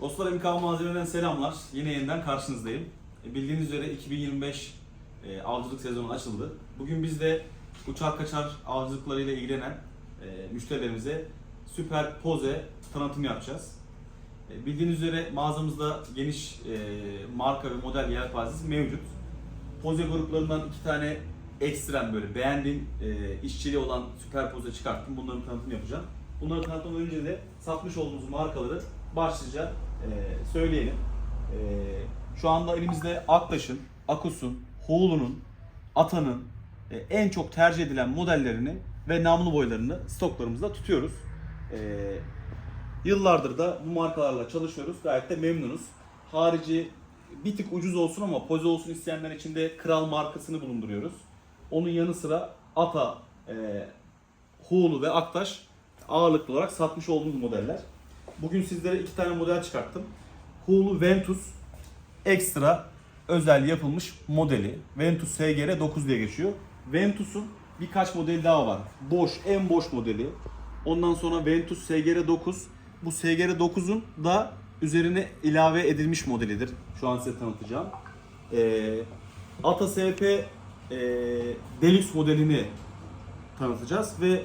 Dostlar MK Malzeme'den selamlar. Yine yeniden karşınızdayım. E, Bildiğiniz üzere 2025 e, avcılık sezonu açıldı. Bugün biz de uçar kaçar avcılıklarıyla ilgilenen e, müşterilerimize süper poze tanıtım yapacağız. E, bildiğiniz üzere mağazamızda geniş e, marka ve model yelpazesi mevcut. Poze gruplarından iki tane ekstrem böyle beğendiğim e, işçiliği olan süper poze çıkarttım. Bunların tanıtım yapacağım. Bunları tanıtmadan önce de satmış olduğumuz markaları başlıca söyleyelim. E, şu anda elimizde Aktaş'ın, Akus'un, Hoğlu'nun, Ata'nın e, en çok tercih edilen modellerini ve namlu boylarını stoklarımızda tutuyoruz. E, Yıllardır da bu markalarla çalışıyoruz. Gayet de memnunuz. Harici bir tık ucuz olsun ama poze olsun isteyenler için de Kral markasını bulunduruyoruz. Onun yanı sıra Ata, e, Hulu ve Aktaş ağırlıklı olarak satmış olduğumuz modeller. Bugün sizlere iki tane model çıkarttım. Hulu Ventus ekstra özel yapılmış modeli. Ventus SGR 9 diye geçiyor. Ventus'un birkaç modeli daha var. Boş, en boş modeli. Ondan sonra Ventus SGR 9. Bu SGR 9'un da üzerine ilave edilmiş modelidir. Şu an size tanıtacağım. Ee, Ata SP e, Deluxe modelini tanıtacağız ve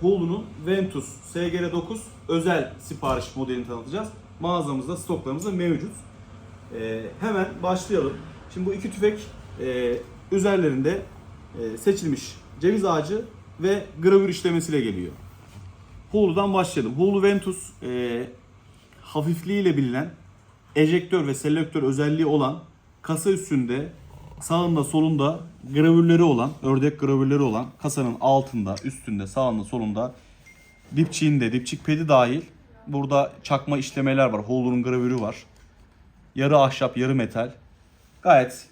Hulu'nun Ventus SGR 9 özel sipariş modelini tanıtacağız. Mağazamızda, stoklarımızda mevcut. E, hemen başlayalım. Şimdi bu iki tüfek e, üzerlerinde e, seçilmiş ceviz ağacı ve gravür işlemesiyle geliyor. Hulu'dan başlayalım. Hulu Ventus e, hafifliğiyle bilinen ejektör ve selektör özelliği olan kasa üstünde sağında solunda gravürleri olan, ördek gravürleri olan kasanın altında, üstünde, sağında, solunda dipçiğinde, dipçik pedi dahil burada çakma işlemeler var. Hulu'nun gravürü var. Yarı ahşap, yarı metal. Gayet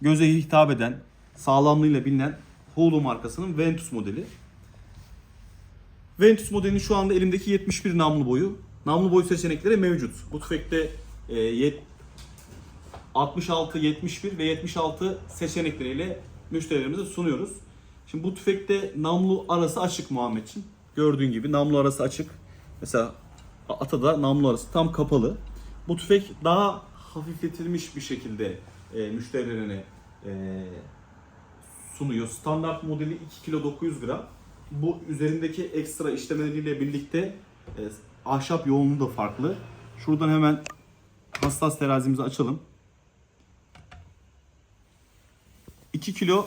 göze hitap eden, sağlamlığıyla bilinen Hulu markasının Ventus modeli. Ventus modelinin şu anda elimdeki 71 namlu boyu. Namlu boy seçenekleri mevcut. Bu tüfekte e, yet- 66, 71 ve 76 seçenekleriyle müşterilerimize sunuyoruz. Şimdi bu tüfekte namlu arası açık Muhammedciğim. Gördüğün gibi namlu arası açık. Mesela Ata'da namlu arası tam kapalı. Bu tüfek daha hafifletilmiş bir şekilde e, müşterilerine e, sunuyor. Standart modeli 2 kilo 900 gram. Bu üzerindeki ekstra işlemeleriyle birlikte e, ahşap yoğunluğu da farklı. Şuradan hemen hassas terazimizi açalım. 2 kilo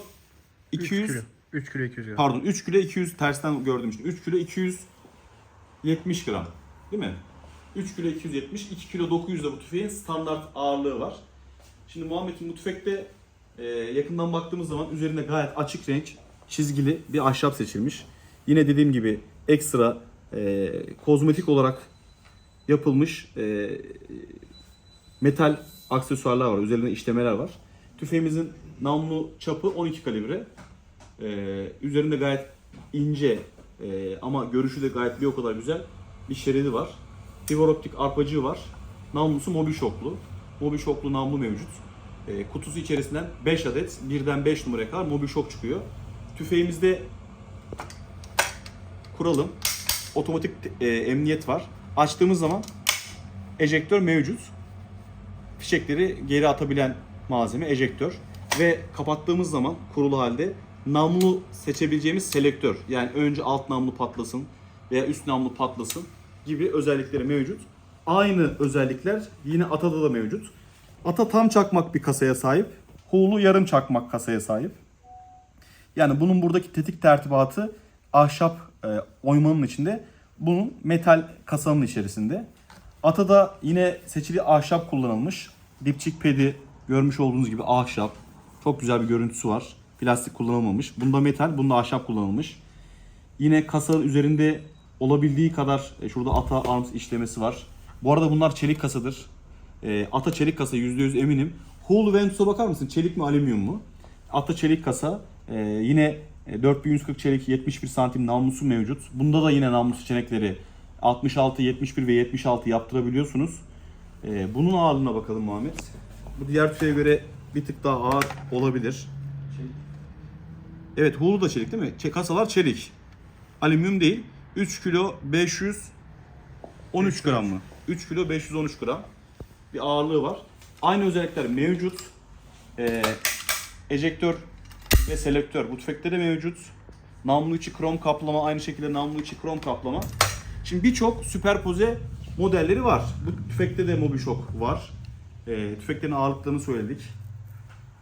200 kilo. 3 kilo 200 gram. pardon 3 kilo 200 tersten gördüm işte. 3 kilo 270 gram. Değil mi? 3 kilo 270, 2 kilo 900 de bu tüfeğin standart ağırlığı var. Şimdi Muhammed'in bu tüfekte e, yakından baktığımız zaman üzerinde gayet açık renk çizgili bir ahşap seçilmiş. Yine dediğim gibi ekstra e, kozmetik olarak yapılmış e, metal aksesuarlar var. Üzerinde işlemeler var. Tüfeğimizin namlu çapı 12 kalibre. Ee, üzerinde gayet ince e, ama görüşü de gayet bir o kadar güzel bir şeridi var. Fiber optik arpacığı var. Namlusu mobil şoklu. Mobil şoklu namlu mevcut. Ee, kutusu içerisinden 5 adet, birden 5 numaraya kadar mobil şok çıkıyor. Tüfeğimizde kuralım. Otomatik e, emniyet var. Açtığımız zaman ejektör mevcut. Fişekleri geri atabilen malzeme ejektör ve kapattığımız zaman kurulu halde namlu seçebileceğimiz selektör. Yani önce alt namlu patlasın veya üst namlu patlasın gibi özellikleri mevcut. Aynı özellikler yine Ata'da da mevcut. Ata tam çakmak bir kasaya sahip. Hulu yarım çakmak kasaya sahip. Yani bunun buradaki tetik tertibatı ahşap e, oymanın içinde. Bunun metal kasanın içerisinde. Ata'da yine seçili ahşap kullanılmış. Dipçik pedi görmüş olduğunuz gibi ahşap. Çok güzel bir görüntüsü var. Plastik kullanılmamış. Bunda metal, bunda ahşap kullanılmış. Yine kasanın üzerinde olabildiği kadar e, şurada Ata Arms işlemesi var. Bu arada bunlar çelik kasadır. E, Ata çelik kasa %100 eminim. Hull Ventus'a bakar mısın? Çelik mi alüminyum mu? Ata çelik kasa. E, yine e, 4140 çelik 71 santim namlusu mevcut. Bunda da yine namlu seçenekleri 66, 71 ve 76 yaptırabiliyorsunuz. Bunun ağırlığına bakalım Muhammed. Bu diğer tüfeğe göre bir tık daha ağır olabilir. Evet Hulu da çelik değil mi? Kasalar çelik. Alüminyum değil. 3 kilo 513 gram mı? 3 kilo 513 gram bir ağırlığı var. Aynı özellikler mevcut. Ee, ejektör ve selektör bu tüfekte de mevcut. Namlu içi krom kaplama aynı şekilde namlu içi krom kaplama. Şimdi birçok süperpoze modelleri var. Bu tüfekte de Mobishock var. Ee, tüfeklerin ağırlıklarını söyledik.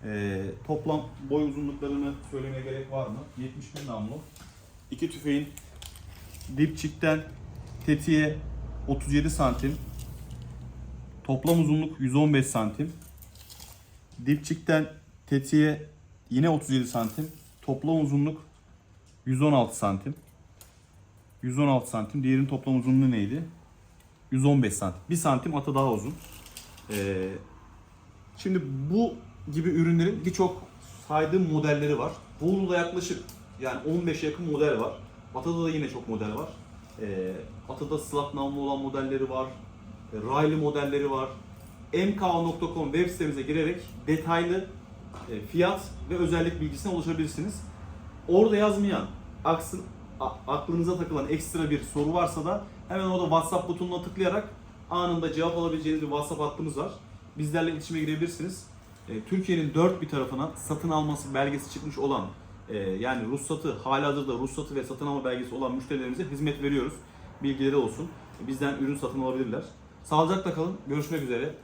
Ee, toplam boy uzunluklarını söylemeye gerek var mı? 71 namlu. İki tüfeğin dipçikten tetiğe 37 santim. Toplam uzunluk 115 santim. Dipçikten tetiğe yine 37 santim. Toplam uzunluk 116 santim. 116 santim. Diğerinin toplam uzunluğu neydi? 115 santim. 1 santim atı daha uzun. Ee, şimdi bu gibi ürünlerin birçok saydığım modelleri var. Bolu'da yaklaşık yani 15 yakın model var. Atada da yine çok model var. Ee, Atada slot namlu olan modelleri var. E, Raylı modelleri var. mko.com web sitemize girerek detaylı e, fiyat ve özellik bilgisine ulaşabilirsiniz. Orada yazmayan, aksın, aklınıza takılan ekstra bir soru varsa da hemen orada WhatsApp butonuna tıklayarak anında cevap alabileceğiniz bir WhatsApp hattımız var. Bizlerle iletişime girebilirsiniz. E, Türkiye'nin dört bir tarafına satın alması belgesi çıkmış olan e, yani ruhsatı, halihazırda ruhsatı ve satın alma belgesi olan müşterilerimize hizmet veriyoruz. Bilgileri olsun. Bizden ürün satın alabilirler. Sağlıcakla kalın. Görüşmek üzere.